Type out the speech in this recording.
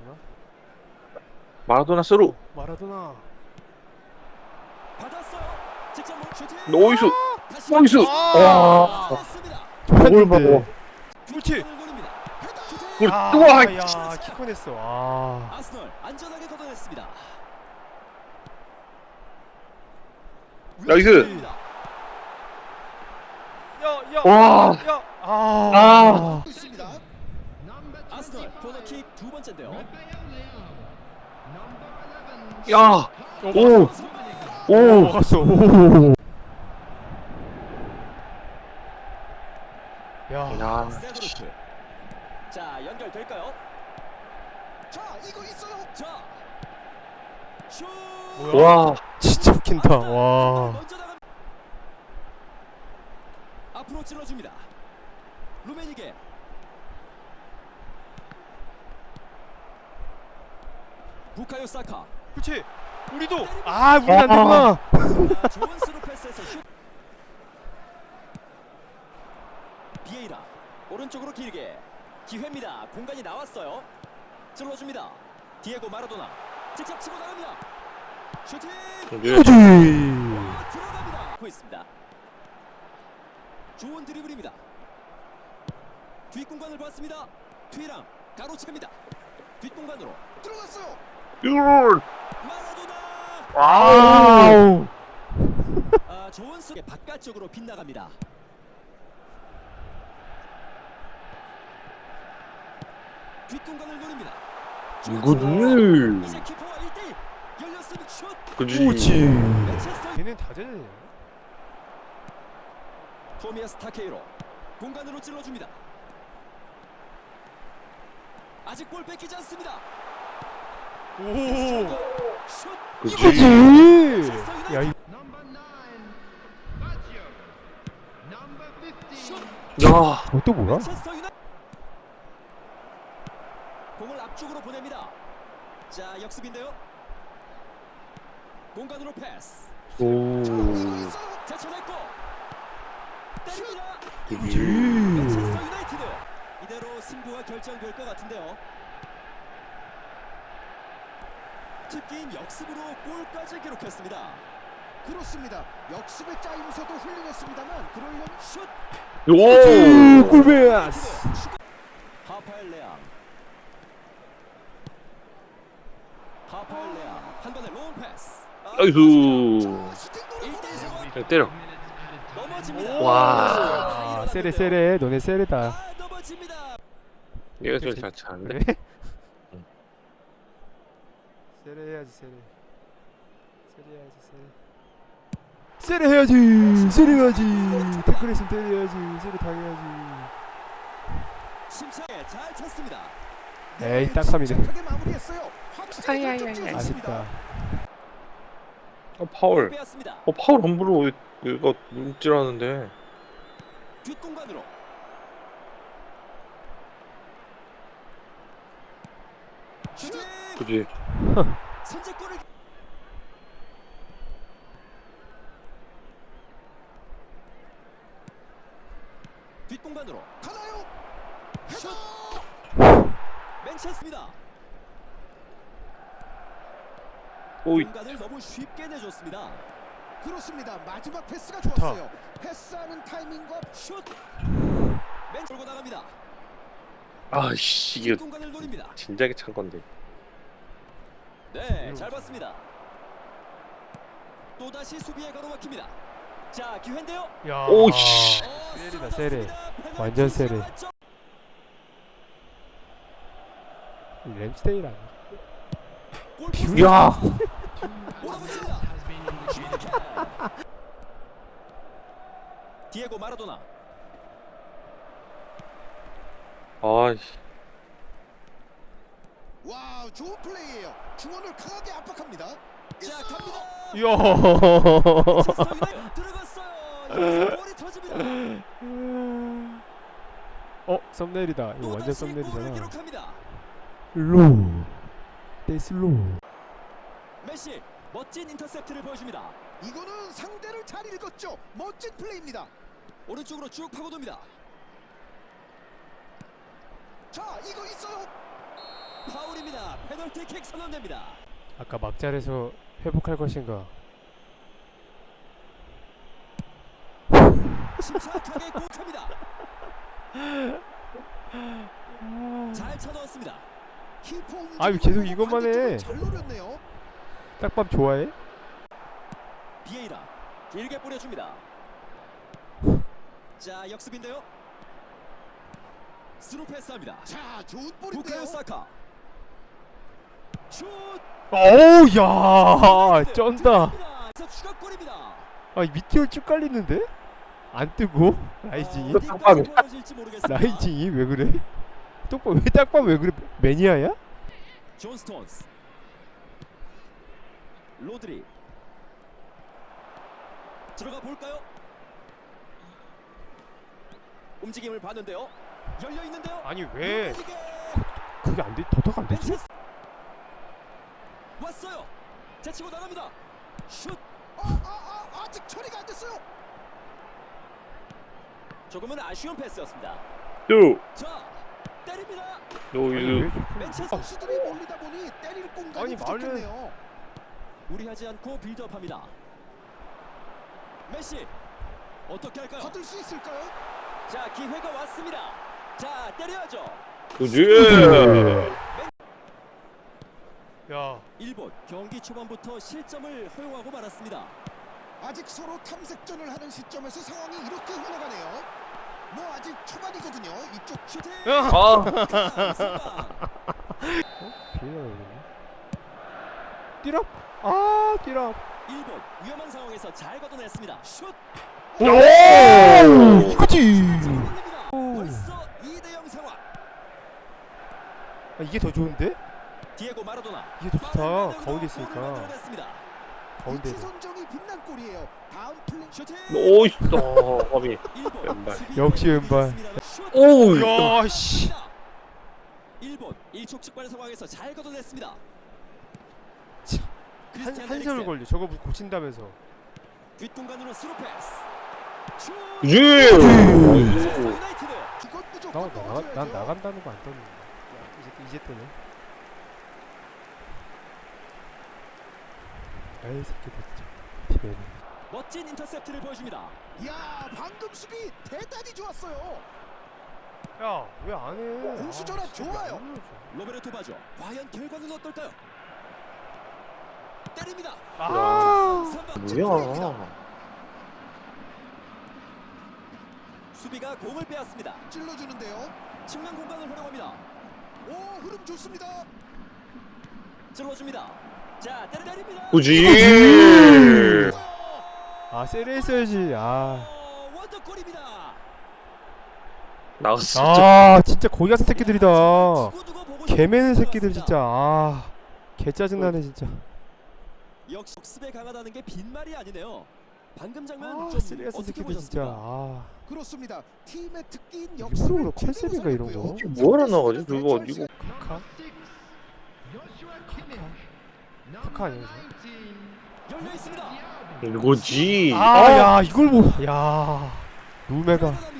마라도나? 마라도나 스루. 마라도나. 노이스. 아! 뭘. 그렇지. 골을 노립니다. 슈팅. 꿀 아, 뜨거워. 야, 키커냈어. 아. 아스널 안전하게 걷어냈습니다. 나이스. 야, 야. 와. 야. 아. 아. 있습니다. 아스널 코너킥 두 번째인데요. 야. 오. 오, 오. 갔어. 오. 야. 세드루프. 자 연결될까요? 자 이거 있어요. 자. 슛. 뭐야? 와. 진짜 웃긴다. 와. 앞으로 찔러줍니다. 루메니게. 부카요 사카. 그렇지. 우리도. 아, 우리 안 되구나. 아, 좋은 스루 패스에서 슛. 비에이라 오른쪽으로 길게 기회입니다. 공간이 나왔어요. 찔러줍니다. 디에고 마라도나 직접 치고 나갑니다. 슈팅. 그렇지. 아, 들어갑니다. 하고 있습니다. 좋은 드리블입니다. 뒷공간을 봤습니다. 뒤랑 가로채입니다. 뒷공간으로 들어갔어요. 율. 마라도나. 아우. 아, 좋은 수게 바깥쪽으로 빗나갑니다. 뒷공간을 노립니다. 이거를. 이제 키퍼와 1대1 열렸으니 슛. 그지. 그렇지. 맨체스터 걔는 다 되네. 토미아스 타케이로 공간으로 찔러줍니다. 아직 볼 뺏기지 않습니다. 오. 슛. 그지. 야, 이 Number nine, Baggio. Number fifteen, 야. 저또 뭐야? 맨체스터 유나이티드 공을 앞쪽으로 보냅니다. 자 역습인데요. 공간으로 패스. 오. 제쳐냈고 때립니다. 그지. 유나이티드 이대로 승부가 결정될 것 같은데요. 특기인 역습으로 골까지 기록했습니다. 그렇습니다. 역습의 짜임새도 훌륭했습니다만 그러려면 슛 오. 꿀베아스. 하파엘 레앙 하파엘 레앙 한 번에 롱 패스 아, 자, 때려. 와. 아, 세레 세레. 너네 세레다. 얘가 좀잘 차는데. 그래? 세레 해야지 세레. 세레 해야지 세레. 세레 해야지. 세레 해야지. 태클 했으면 때려야지. 세레 당해야지. 심차게 잘 찼습니다 에이. 확실히 결정지었습니다. 아쉽다. 어, 파울. 빼앗습니다 어, 파울 함부로 이거 움찔하는데. 뒷공간으로 선제골을 뒷공간으로 가나요? 슛 맨체스입니다 오이. 공간을 너무 쉽게 내줬습니다 그렇습니다. 마지막 패스가. 좋았어요. 패스하는 타이밍과 슛 맨 돌고 나갑니다 아씨 이게 뒷공간을 노립니다 진작에 찬 건데. 네, 잘 봤습니다. 또 다시 수비에 가로막힙니다. 자, 기회인데요. 야. 오이씨. 어, 세리다. 세리. 완전 세리. 골 야. 디에고 마라도나. 아이씨. 와우 좋은 플레이예요. 중원을 강하게 압박합니다. 자, 갑니다. 유나이티드 들어갔어요. 터집니다. 어, 썸네일이다. 이거 완전 또다시 골을 썸네일이잖아. 기록합니다. 로우. 데이슬로우. 메시 멋진 인터셉트를 보여줍니다. 이거는 상대를 잘 읽었죠. 멋진 플레이입니다. 오른쪽으로 쭉 파고듭니다. 자 이거 있어요. 파울입니다. 페널티킥 선언됩니다. 아까 막잘에서 회복할 것인가? 침착하게 공합니다. 잘 움직임을 아유, 계속 이것만 해. 잘 노렸네요. 딱밤 좋아해? 비에이라 길게 뿌려줍니다. 자 역습인데요. 스루 패스합니다. 자, 좋은 부카요 볼인데요. 사카. 슛. 어우 야 쩐다. 아 밑티어 쭉 깔리는데? 안 뜨고? 라이징이? 모르겠습니다. 라이징이 왜 그래? 똑바 왜 딱밤 왜 그래? 매니아야? 존 스톤스. 로드리. 들어가 볼까요? 움직임을 봤는데요. 열려 있는데요. 아니 왜 루디게. 그게 안 돼? 더더가 안 되지? 왔어요. 제치고 나갑니다. 슛. 아, 아, 아, 아직 처리가 안 됐어요. 조금은 아쉬운 패스였습니다. 뚜. 자, 때립니다. 이렇게 맨체스 선수들이 몰리다 보니 때릴 공간이 아니, 말을- 부족했네요. 무리하지 않고 빌드업합니다. 메시 어떻게 할까요? 받을 수 있을까요? 자, 기회가 왔습니다. 자, 때려야죠. 그지. 야 일본 경기 초반부터 실점을 허용하고 말았습니다. 아직 서로 탐색전을 하는 시점에서 상황이 이렇게 흘러가네요. 뭐 아직 초반이거든요. 이쪽! 아, 자, 선방. 비에가 여기네 뛰랍 아 뛰랍 일본 위험한 상황에서 잘 걷어냈습니다. 슛! 오 이거지 잡아냅니다. 벌써 2대 0 상황. 아, 이게 더 좋은데? 디에고 마라도나. 이게 더 좋다 가운데 있으니까. 가운데 선정이 빛난 골이에요. 다음 플레이 슈팅! 오, 있어. 범이. 일본 왼발. 역시 왼발. 오, 야 씨 일본 일촉즉발 상황에서 잘 걷어냈습니다. 한, 한세월. 걸려 저거 뭐 고친다면서 뒷공간으로 스루 패스. 넣어줘야죠. 난 나간다는 거안 떴는데 야, 이제, 이제 뜨네 새끼들 진짜 비매네 멋진 인터셉트를 보여줍니다. 야, 방금 수비 대단히 좋았어요. 야왜 안 해 공수 전환 좋아요. 로베르토 바죠. 과연 결과는 어떨까요? 때립니다. 아. 뭐야. 수비가 공을 빼앗습니다. 찔러주는데요. 측면 공간을 활용합니다. 오, 흐름 좋습니다. 찔러줍니다. 그지. 아 세레 했어야지 아 어. 나갔어. 아 진짜 거기 같은 새끼들이다 개매는 새끼들. 진짜 아 개 짜증나네 진짜 역시 역습에 강하다는 게 빈말이 아니네요. 방금 장면 아 좀 쓰레 같은 어떻게 새끼들 진짜 보셨습니까? 아 그렇습니다. 팀의 특기인 일부러 역습을 그래, 컨셉인가, 이런 거? 뭐하러 나가지? 그거 이거 카카 카카 아니야 열려 있습니다. 이거지. 아 야 이걸 뭐 야 루메가 들어갑니다.